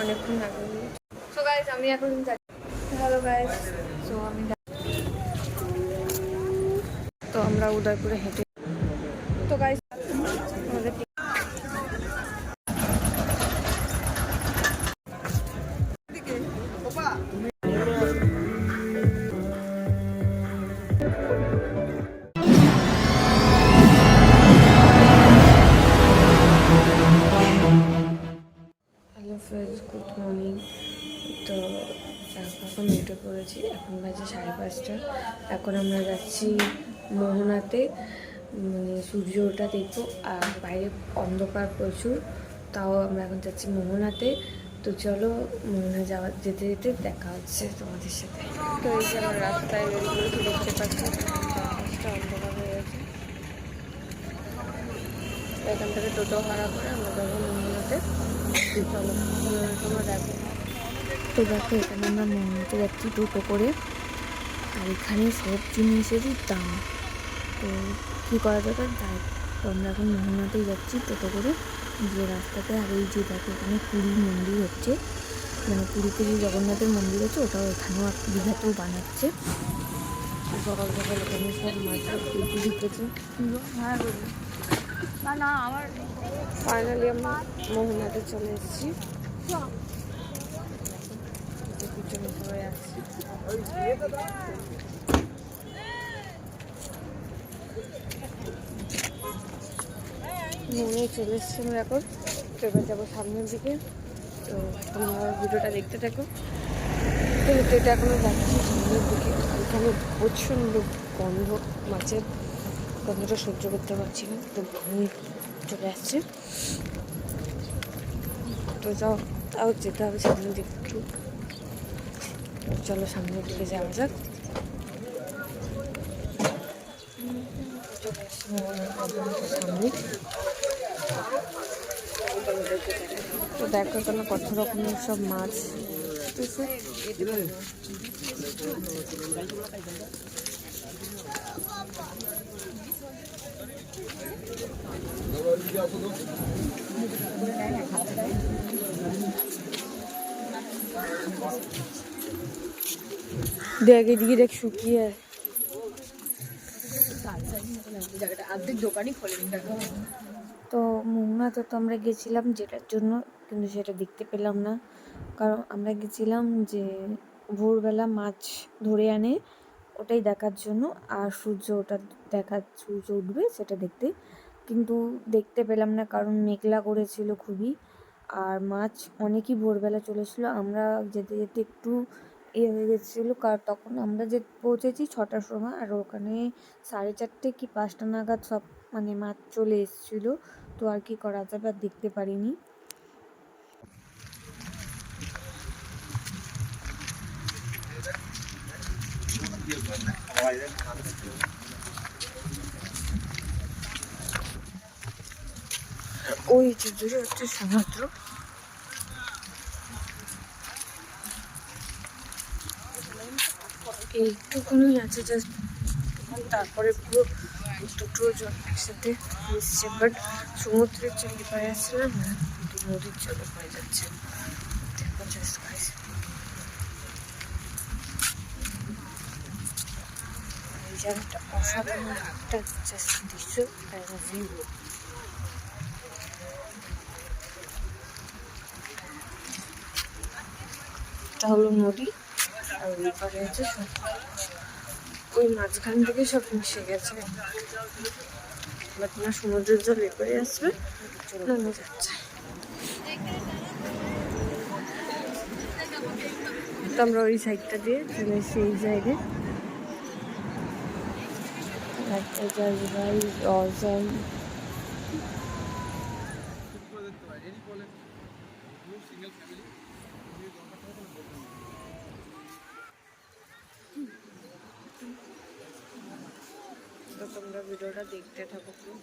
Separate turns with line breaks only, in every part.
অনেকক্ষণ so guys আমি এখন হ্যালো গাইজ সো আমি তো আমরা উদয়পুরে হেঁটে তো গাইজ পাঁচটা। এখন আমরা যাচ্ছি মোহনাতে। মানে সূর্য ওঠা দেখব আর বাইরে অন্ধকার প্রচুর তাও আমরা এখন যাচ্ছি মোহনাতে। তো চলো মোহনা যাওয়া যেতে যেতে দেখা হচ্ছে তোমাদের সাথে। তো এই যে আমার রাস্তায় পড়েছি দেখতে পাচ্ছি অন্ধকার হয়ে গেছে। এখান থেকে টোটো ভাড়া করে আমরা যাব মোহনাতে। চলো তোমরা তোমরা দেখো তো দেখো এখানে আমরা মোহনাতে যাচ্ছি টোটো করে। আর এখানে সব জিনিসেরই দাম। তো কী করা যাবে? তাই তো আমরা এখন মোহনাতেই যাচ্ছি। টোটো করে যে রাস্তাতে আর এই যে দেখো এখানে পুরী মন্দির হচ্ছে। মানে পুরীতে যে জগন্নাথের মন্দির আছে ওটাও এখানেও দীঘাতেও বানাচ্ছে। সকাল সকাল এখানে সব মাছ
হ্যাঁ না না আমার
ফাইনালি আমরা মোহনাতে চলে এসেছি। মোহনায় চলে এসেছি আমরা এখন। তো এবার যাব সামনের দিকে। তো তোমরা ভিডিওটা দেখতে থাকো। তো হেঁটে হেঁটে এখনও যাচ্ছি সামনের দিকে। এখানে প্রচণ্ড গন্ধ, মাছের গন্ধটা সহ্য করতে পারছি না। তো ঘুম চলে আসছে। তো যাও, তাও যেতে হবে সামনের দিকে একটু। চলো সামনের দিকে যাওয়া যাক সামনে তো দেখো এখানে কত রকমের সব মাছ উঠেছে। দেখ দেখ, শুকিয়ে
দেখো
তো মোহনাতে তো আমরা গেছিলাম যেটার জন্য, কিন্তু সেটা দেখতে পেলাম না। কারণ আমরা গেছিলাম যে ভোরবেলা মাছ ধরে আনে, ওটাই দেখার জন্য, আর সূর্য ওটা দেখার, সূর্য উঠবে সেটা দেখতে। কিন্তু দেখতে পেলাম না, কারণ মেঘলা করেছিল খুবই। আর মাছ অনেকই ভোরবেলা চলেছিল আমরা যেতে যেতে একটু ইয়ে হয়ে গেছিল। কারণ তখন আমরা যে পৌঁছেছি ছটার সময়, আর ওখানে সাড়ে চারটে কি পাঁচটা নাগাদ সব মানে মাছ চলে এসেছিল। তো আর কি করা যাবে আর দেখতে পারিনি। ওই যে দূরে হচ্ছে সমুদ্র। এইটুকুনি আছে জাস্ট তারপরে পুরো দুটো জন একসাথে মিশছে বাট সমুদ্রের জল পায়ে আসছে না না নদীর জলে পায়ে যাচ্ছে দেখো এই অসাধারণ একটা জাস্ট দৃশ্য ভিউ এটা হলো নদী। আর ওই পারে সমুদ্র। ওই মাঝখান থেকে সব মিশে গেছে। বাট না, সমুদ্রের জল এপারে আসবে নেমে যাচ্ছে। আমরা ওই সাইডটা দিয়ে চলে এসেছি, এই সাইডে। একটা জায়গা ভাই অসম তো তোমরা ভিডিওটা দেখতে থাকো প্লিজ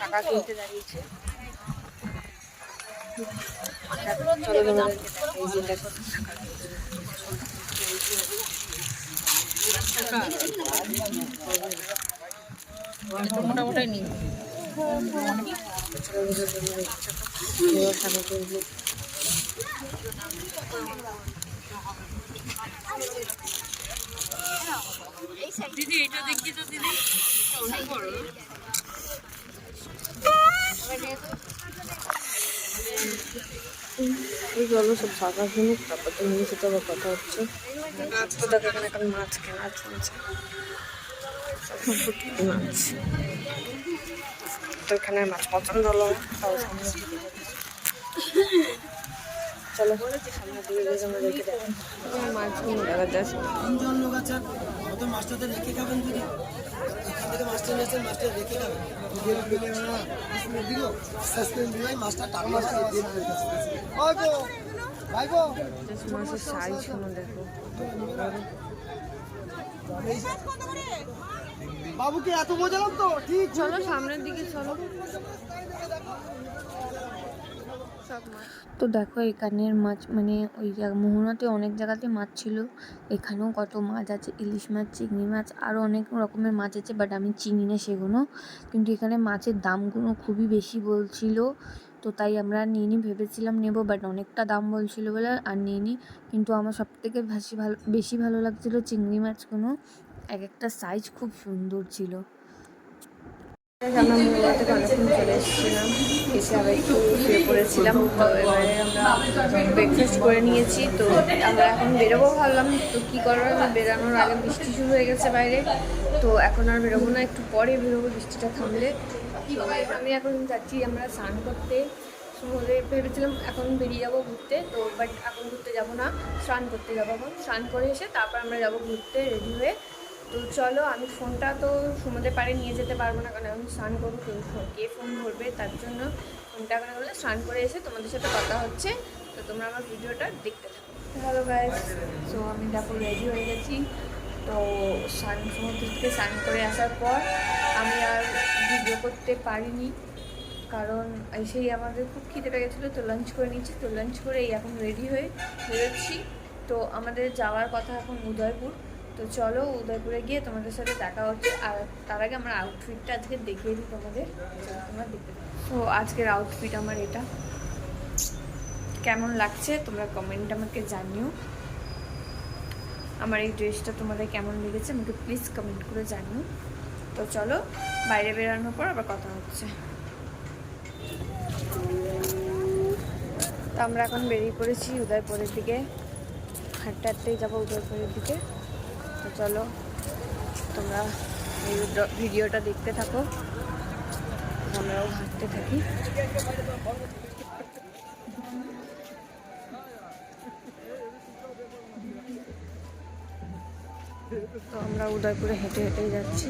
টাকা কিনতে দাঁড়িয়েছে। চলো যে দেখো।
মোটামুটি নিই। দিদি এটা দেখি তো দিদি অনেক বড়
এই জল সব ফাঁকা শুনুক তারপর তো নিয়ে সাথে আবার কথা হচ্ছে। তো দেখো এখানে এখন মাছ কেনা চলছে। মাছ। তো এখানে মাছ পছন্দ হলো তাও সামনে চলো সামনে মাছগুলো দেখা। যাচ্ছে
অত মাস্টারদের রেখে খাবেন যদি? এখান থেকে মাস্টার নিয়েছেন মাস্টার রেখে খাবেন। মাস্টার টাকা
মাছের সাইজ শোনো দেখো
বাবুকে এত বোঝালাম তো ঠিক।
চলো সামনের দিকে চলো। তো দেখো এখানের মাছ মানে ওই মোহনাতে অনেক জায়গাতে মাছ ছিল। এখানেও কত মাছ আছে, ইলিশ মাছ, চিংড়ি মাছ আরও অনেক রকমের মাছ আছে বাট আমি চিনি না সেগুলো। কিন্তু এখানে মাছের দামগুলো খুবই বেশি বলছিল, তো তাই আমরা নিয়ে নি ভেবেছিলাম নেব বাট অনেকটা দাম বলছিল বলে আর নিয়ে নি কিন্তু আমার সব থেকে বেশি ভালো বেশি ভালো লাগছিল চিংড়ি মাছগুলো, এক একটা সাইজ খুব সুন্দর ছিল। এসেছিলাম এসে আবার একটু শুয়ে তো এবারে আমরা ব্রেকফাস্ট করে নিয়েছি তো আমরা এখন বেরোবো ভাবলাম তো কী করার বেরানোর আগে বৃষ্টি শুরু হয়ে গেছে বাইরে তো এখন আর বেরোবো না একটু পরে বেরোবো বৃষ্টিটা থামলে আমি এখন যাচ্ছি আমরা স্নান করতে সমুদ্রে ভেবেছিলাম এখন বেরিয়ে যাব ঘুরতে তো বাট এখন ঘুরতে যাব না স্নান করতে যাব এখন স্নান করে এসে তারপর আমরা যাব ঘুরতে রেডি হয়ে তো চলো, আমি ফোনটা তো সমুদ্রের পাড়ে নিয়ে যেতে পারব না, কারণ আমি স্নান করব, কেউ ফোন- কে ফোন ধরবে, তার জন্য ফোনটা এখন বলে স্নান করে এসে তোমাদের সাথে কথা হচ্ছে। তো তোমরা আমার ভিডিওটা দেখতে থাকো। হ্যালো গাইস সো আমি দেখো রেডি হয়ে গেছি। তো স্নান সমুদ্র থেকে স্নান করে আসার পর আমি আর ভিডিও করতে পারিনি, কারণ এসেই আমাদের খুব খিদে পেয়ে তো লাঞ্চ করে নিয়েছি। তো লাঞ্চ করে এই এখন রেডি হয়ে বেরোচ্ছি তো আমাদের যাওয়ার কথা এখন উদয়পুর। তো চলো উদয়পুরে গিয়ে তোমাদের সাথে দেখা হচ্ছে। আর তার আগে আমার আউটফিটটা আজকে দেখিয়ে দিই তোমাদের। তোমরা দেখতে তো আজকের আউটফিট আমার এটা। কেমন লাগছে তোমরা কমেন্ট আমাকে জানিও। আমার এই ড্রেসটা তোমাদের কেমন লেগেছে আমাকে প্লিজ কমেন্ট করে জানিও। তো চলো বাইরে বেরানোর পর আবার কথা হচ্ছে। তো আমরা এখন বেরিয়ে পড়েছি উদয়পুরের দিকে। হাঁটতে হাঁটতেই যাব উদয়পুরের দিকে। তো চলো, তোমরা এই ভিডিওটা দেখতে থাকো। আমরাও হাঁটতে থাকি। তো আমরা উদয়পুরে হেঁটে হেঁটেই যাচ্ছি।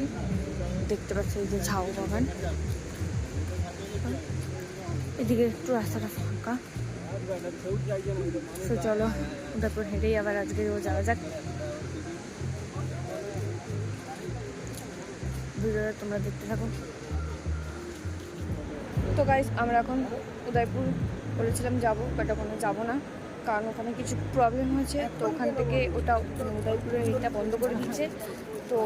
দেখতে পাচ্ছি এই যে ঝাউ বাগান। এদিকে একটু রাস্তাটা ফাঁকা। তো চলো, উদয়পুর হেঁটেই আবার আজকে যাওয়া যাক। ভিডিওটা তোমরা দেখতে থাকো। তো গাইজ আমরা এখন উদয়পুর বলেছিলাম যাব বাট ওখানে যাব না, কারণ ওখানে কিছু প্রবলেম হয়েছে। তো ওখান থেকে ওটা উদয়পুরের এটা বন্ধ করে দিচ্ছে তো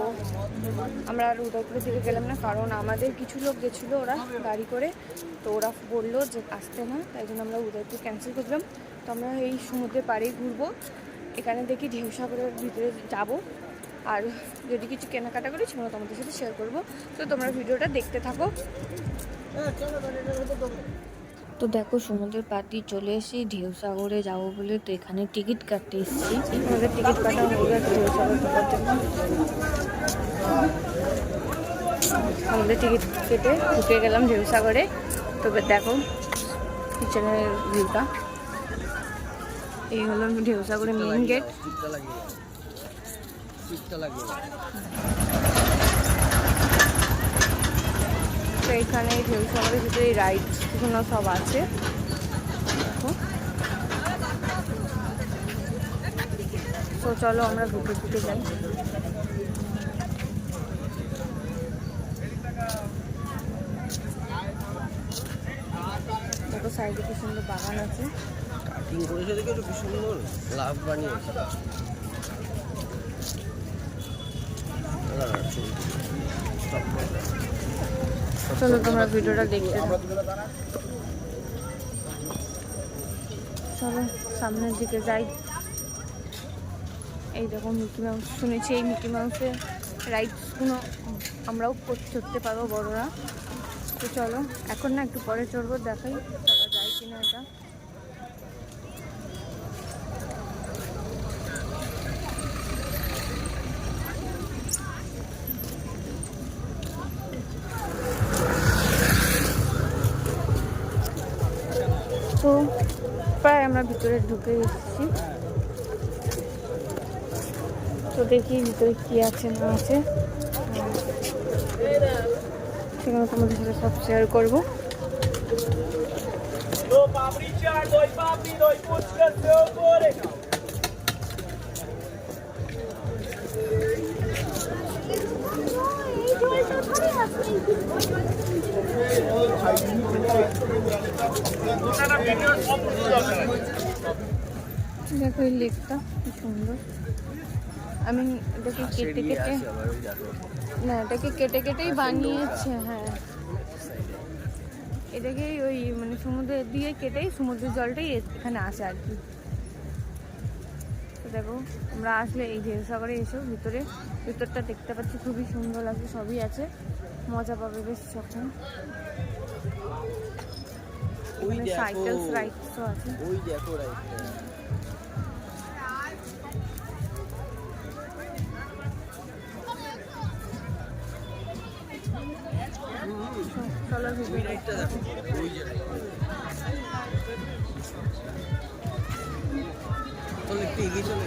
আমরা আর উদয়পুরের দিকে গেলাম না, কারণ আমাদের কিছু লোক গেছিল ওরা গাড়ি করে। তো ওরা বলল যে আসতে না, তাই জন্য আমরা উদয়পুর ক্যান্সেল করলাম তো আমরা এই সমুদ্রের পাড়েই ঘুরবো। এখানে দেখি ঢেউ সাগরের ভিতরে যাব। আর যদি কিছু কেনাকাটা করি সেগুলো তোমাদের সাথে শেয়ার করব। তো তোমরা ভিডিওটা দেখতে থাকো। তো দেখো সমুদ্রের পাতি চলে এসেছি ঢেউ সাগরে যাব বলে তো এখানে টিকিট কাটতে এসেছি। আমাদের টিকিট কাটা হয়ে গেছে ঢেউ সাগর ঢোকার জন্য। আমাদের টিকিট কেটে ঢুকে গেলাম ঢেউ সাগরে তবে দেখো পিছনের ভিউটা এই হলো ঢেউ সাগরের মেইন গেট
লাগিয়ে সিটটা
তো এখানে ঢেউ সাগরের ভিতরে রাইডসগুলো সব আছে। তো চলো আমরা ঘুরতে ঘুরতে যাই। সাইডে কি সুন্দর বাগান আছে।
কাটিং করেছে দেখে কি সুন্দর লাভ বানিয়েছে দাঁড়া, ছবি তুলি। Stop করে দাও।
চলো তোমরা ভিডিওটা দেখতে চলো, সামনের দিকে যাই। এই দেখো মিকি মাউস, শুনেছি এই মিকি মাউসের রাইডসগুলো আমরাও চড়তে পারব বড়রা। তো চলো, এখন না একটু পরে চড়বো, দেখাই চলা যায় কিনা এটা তো প্রায় আমরা ভিতরে ঢুকে এসেছি তো দেখি ভিতরে কি আছে, না আছে। সেখানে তোমাদের সাথে সব শেয়ার করব। দেখো এই লেকটা কি সুন্দর। আমি এটাকে কেটে কেটে। না এটাকে কেটে কেটেই বানিয়েছে হ্যাঁ। এটাকে ওই মানে সমুদ্রের দিয়ে কেটেই সমুদ্রের জলটাই এখানে আসে আর কি। দেখো আমরা আসলে এই সাগরে এসো ভিতরে। ভিতরটা দেখতে পাচ্ছি খুবই সুন্দর লাগছে সবই আছে। মজা পাবে বেশ যখন।
দেখো
সাইকেলস রাইডসও আছে।
ওই দেখো রাইটটা
চলো
রাইটটা দেখো। ওই যে চলো একটু এগিয়ে চলো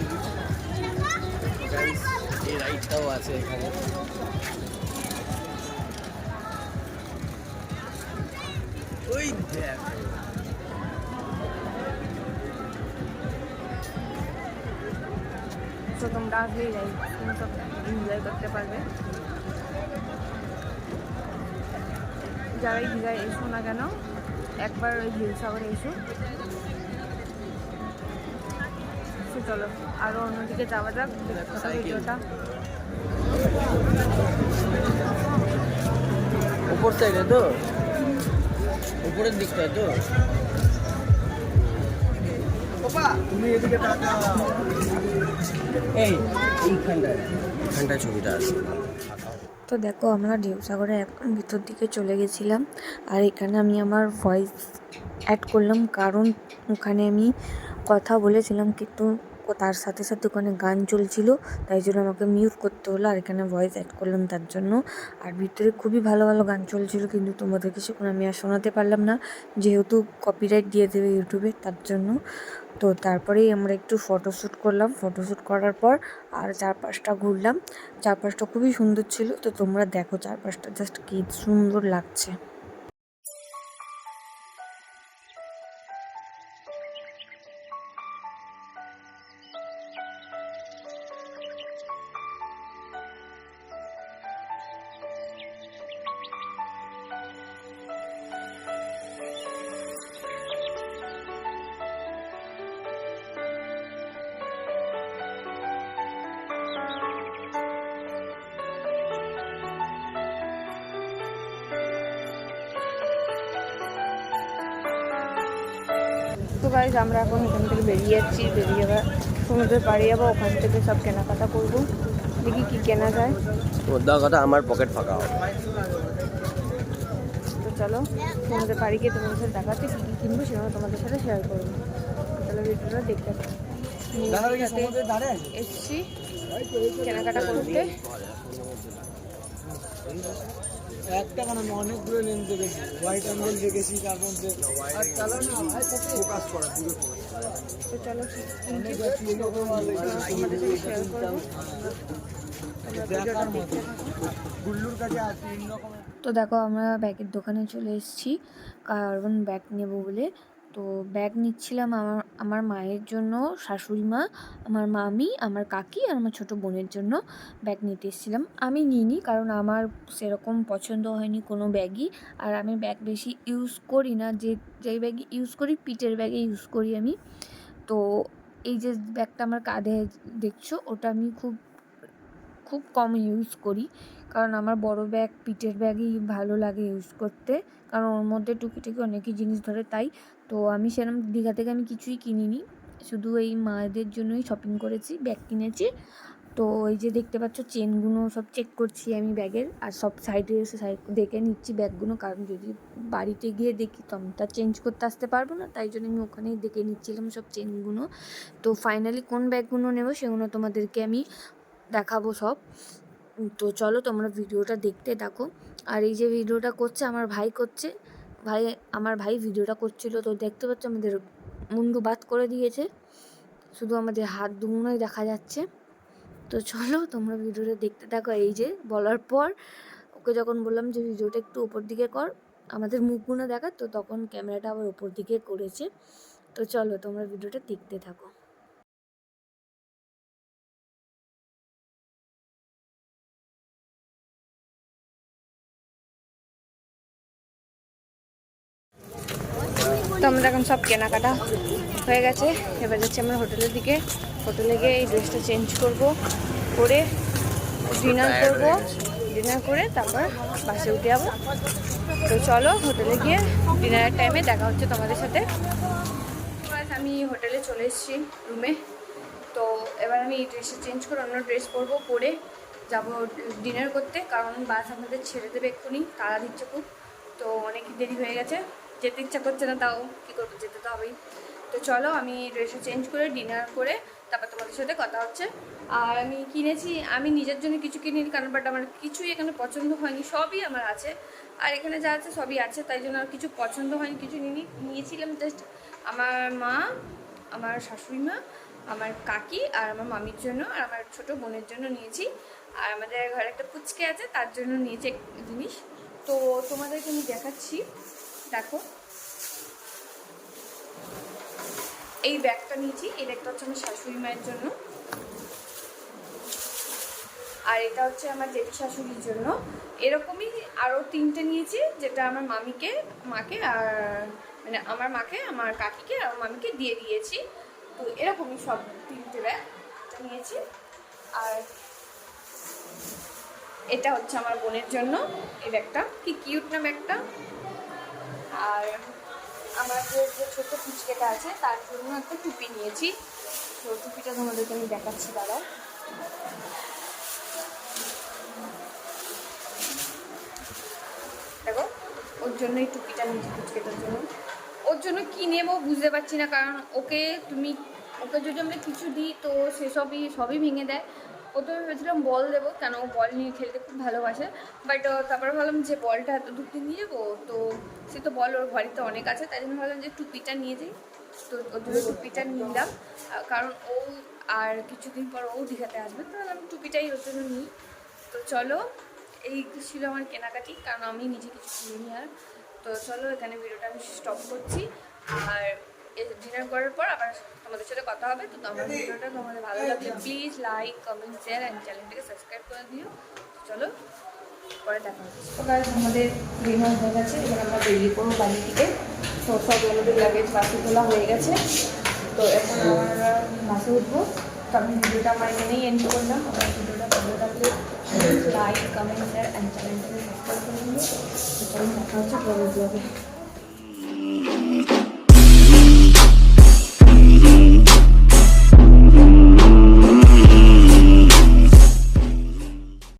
এই রাইটটাও আছে এখানে। ওই দেখো
তো তোমরা আসলেই যাই তুমি সব এনজয় করতে পারবে। যারাই দীঘায় এসো না কেন একবার ওই হিলসাগরে এসো। তো চলো আরও অন্যদিকে যাওয়া যাক। ভিডিওটা।
উপর সাইডে তো? উপরের দিকটায় তো। তুমি এদিকে এই এইখানটায়। এইখানটায় ছবিটা আছে।
তো দেখো আমরা ঢেউসাগরে একদম ভিতর দিকে চলে গেছিলাম। আর এখানে আমি আমার ভয়েস অ্যাড করলাম কারণ ওখানে আমি কথা বলেছিলাম কিন্তু ও তার সাথে সাথে ওখানে গান চলছিল, তাই জন্য আমাকে মিউট করতে হলো, আর এখানে ভয়েস অ্যাড করলাম তার জন্য। আর ভিতরে খুবই ভালো ভালো গান চলছিল, কিন্তু তোমাদেরকে সেখানে আমি আর শোনাতে পারলাম না, যেহেতু কপিরাইট দিয়ে দেবে ইউটিউবে তার জন্য। তো তারপরেই আমরা একটু ফটোশ্যুট করলাম ফটোশ্যুট করার পর আর চারপাশটা ঘুরলাম। চারপাশটা খুবই সুন্দর ছিল, তো তোমরা দেখো চারপাশটা জাস্ট কী সুন্দর লাগছে। গাইজ আমরা এখন এখান থেকে বেরিয়ে যাচ্ছি বেরিয়ে আবার সমুদ্রের পাড়ে যাব ওখান থেকে সব কেনাকাটা করব। দেখি কি কেনা যায়।
মোদ্দা কথা আমার পকেট ফাঁকা হবে।
তো চলো সমুদ্রের পাড়ে গিয়ে তোমাদের সাথে দেখাচ্ছি কী কী কিনবো সেগুলো তোমাদের সাথে শেয়ার করব। তাহলে ভিডিওটা দেখতে এসছি কেনাকাটা করতে।
একটা কেন আমি অনেকগুলো লেন্স দেখেছি হোয়াইট অ্যাঙ্গেল দেখেছি তার মধ্যে আর না ফোকাস করা পুরো
তো চলো তো দেখো আমরা ব্যাগের দোকানে চলে এসেছি কারণ ব্যাগ নেব বলে। তো ব্যাগ নিচ্ছিলাম আমার আমার মায়ের জন্য, শাশুড়ি মা, আমার মামি, আমার কাকি আর আমার ছোটো বোনের জন্য ব্যাগ নিতে এসেছিলাম। আমি নিইনি কারণ আমার সেরকম পছন্দ হয়নি কোনো ব্যাগই আর আমি ব্যাগ বেশি ইউজ করি না, যে, যেই ব্যাগই ইউজ করি পিটের ব্যাগে ইউজ করি আমি। তো এই যে ব্যাগটা আমার কাঁধে দেখছ, ওটা আমি খুব খুব কম ইউজ করি। কারণ আমার বড় ব্যাগ পিঠের ব্যাগই ভালো লাগে ইউজ করতে। কারণ ওর মধ্যে টুকিটাকি অনেকই জিনিস ধরে, তাই তো আমি সেরকম দীঘা থেকে আমি কিছুই কিনিনি। শুধু এই মায়েদের জন্যই শপিং করেছি ব্যাগ কিনেছি। তো এই যে দেখতে পাচ্ছ চেনগুলো সব চেক করছি আমি ব্যাগের আর সব সাইডে এসে সাইড দেখে নিচ্ছি ব্যাগগুলো কারণ যদি বাড়িতে গিয়ে দেখি তো আমি তা চেঞ্জ করতে আসতে পারব না। তাই জন্য আমি ওখানেই দেখে নিচ্ছিলাম সব চেনগুলো তো ফাইনালি কোন ব্যাগগুলো নেব সেগুলো তোমাদেরকে আমি দেখাবো সব। তো চলো তোমরা ভিডিওটা দেখতে থাকো। আর এই যে ভিডিওটা করছে, আমার ভাই করছে। ভাই, আমার ভাই ভিডিওটা করছিল, তো দেখতে পাচ্ছ আমাদের মুন্ডু বাদ করে দিয়েছে। শুধু আমাদের হাত দুমোই দেখা যাচ্ছে। তো চলো, তোমরা ভিডিওটা দেখতে থাকো। এই যে, বলার পর ওকে যখন বললাম যে, ভিডিওটা একটু ওপর দিকে কর। আমাদের মুখগুলো দেখা, তো তখন ক্যামেরাটা আবার ওপর দিকে করেছে। তো চলো, তোমরা ভিডিওটা দেখতে থাকো। আমাদের এখন সব কেনাকাটা হয়ে গেছে। এবার যাচ্ছি আমরা হোটেলের দিকে। হোটেলে গিয়ে এই ড্রেসটা চেঞ্জ করব করে ডিনার করব। ডিনার করে তারপর বাসে উঠে যাব। তো চলো হোটেলে গিয়ে ডিনারের টাইমে দেখা হচ্ছে তোমাদের সাথে। আমি হোটেলে চলে এসেছি রুমে তো এবার আমি এই ড্রেসটা চেঞ্জ করে অন্য ড্রেস পরবো পরে যাব ডিনার করতে। কারণ বাস আমাদের ছেড়ে দেবে এক্ষুনি তাড়া দিচ্ছে খুব। তো অনেক দেরি হয়ে গেছে। যেতে ইচ্ছা করছে না তাও, কী করব, যেতে তো হবেই। তো চলো, আমি ড্রেসটা চেঞ্জ করে ডিনার করে, তারপর তোমাদের সাথে কথা হচ্ছে। আর আমি কিনেছি, আমি নিজের জন্য কিছু কিনিনি, কারণ বাট আমার কিছুই এখানে পছন্দ হয়নি, সবই আমার আছে। আর এখানে যা আছে, সবই আছে, তাই জন্য আর কিছু পছন্দ হয়নি, কিছু নিনি, নিয়েছিলাম জাস্ট আমার মা, আমার শাশুড়ি মা, আমার কাকি আর আমার মামির জন্য, আর আমার ছোট বোনের জন্য নিয়েছি। আর আমাদের ঘরে একটা পুচকে আছে, তার জন্য নিয়েছি জিনিস। তো তোমাদেরকে আমি দেখাচ্ছি। দেখো। এই ব্যাগটা নিয়েছি, এই ব্যাগটা হচ্ছে আমার শাশুড়ি মায়ের জন্য। আর এটা হচ্ছে আমার জেঠি শাশুড়ির জন্য। এরকমই আরও তিনটে নিয়েছি, যেটা আমার মামিকে, মাকে আর মানে আমার মাকে, আমার কাকিকে আর মামিকে দিয়ে দিয়েছি। তো এরকমই সব তিনটে ব্যাগ নিয়েছি। আর এটা হচ্ছে আমার বোনের জন্য, এই ব্যাগটা। কি কিউট না ব্যাগটা? আর আমার যে ছোট্ট ফুচকেটা আছে, তার জন্য একটা টুপি নিয়েছি। তো টুপিটা তোমাদেরকে আমি দেখাচ্ছি দাদা দেখো, ওর জন্য এই টুপিটা নিয়েছি ফুচকেটার জন্য। ওর জন্য কী নেব বুঝতে পারছি না, কারণ ওকে তুমি, ওকে যদি আমরা কিছু দিই, তো সেসবই সবই ভেঙে দেয়। প্রথমে ভেবেছিলাম বল দেবো, কেন বল নিয়ে খেলতে খুব ভালোবাসে। বাট তারপরে ভাবলাম যে বলটা এত দূর নিয়ে যাব তো সে তো বল, ওর বাড়িতে অনেক আছে, তাই জন্য ভাবলাম যে টুপিটা নিয়ে যাই। তো ওর জন্য টুপিটা নিলাম কারণ ও আর কিছুদিন পর ও দীঘাতে আসবে, তো আমি টুপিটাই ওর জন্য নিই। তো চলো, এই ছিল আমার কেনাকাটি, কারণ আমি নিজে কিছু কিনিনি আর। তো চলো, এখানে ভিডিওটা আমি স্টপ করছি। আর ডিনার করার পর আবার কথা হবে তো তোমার ভিডিওটা তোমাদের ভালো লাগলে please like comment share and চ্যানেলটাকে সাবস্ক্রাইব করে দিও। চলো পরে দেখা হচ্ছে আমাদের ডিনার হয়ে গেছে এবার আমরা বেরিয়ে পড়ব বাড়ি থেকে তো সব আমাদের লাগেজ বাসে তোলা হয়ে গেছে। তো এখন আমরা বাসে উঠবো। তো আমি ভিডিওটা আমার এখানেই এন্ড করলাম। আমার ভিডিওটা ভালো লাগলে লাইক কমেন্ট শেয়ার অ্যান্ড চ্যানেলটাকে সাবস্ক্রাইব করে দিও। তো চলো দেখা হচ্ছে পরের ব্লগে